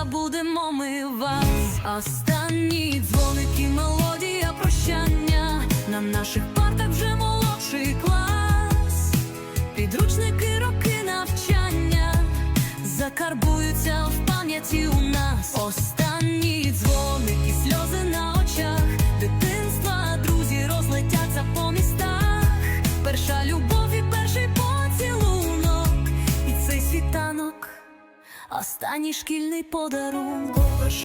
забудемо ми вас. Останні дзвоники, мелодія прощання. На наших партах вже молодший клас. Підручники, роки навчання закарбуються в пам'яті у нас. Останні дзвоники, сльози на очах, дитинства, друзі розлетяться по містах. Перша любов і перший поцілунок, і цей світанок, останній шкільний подарунок.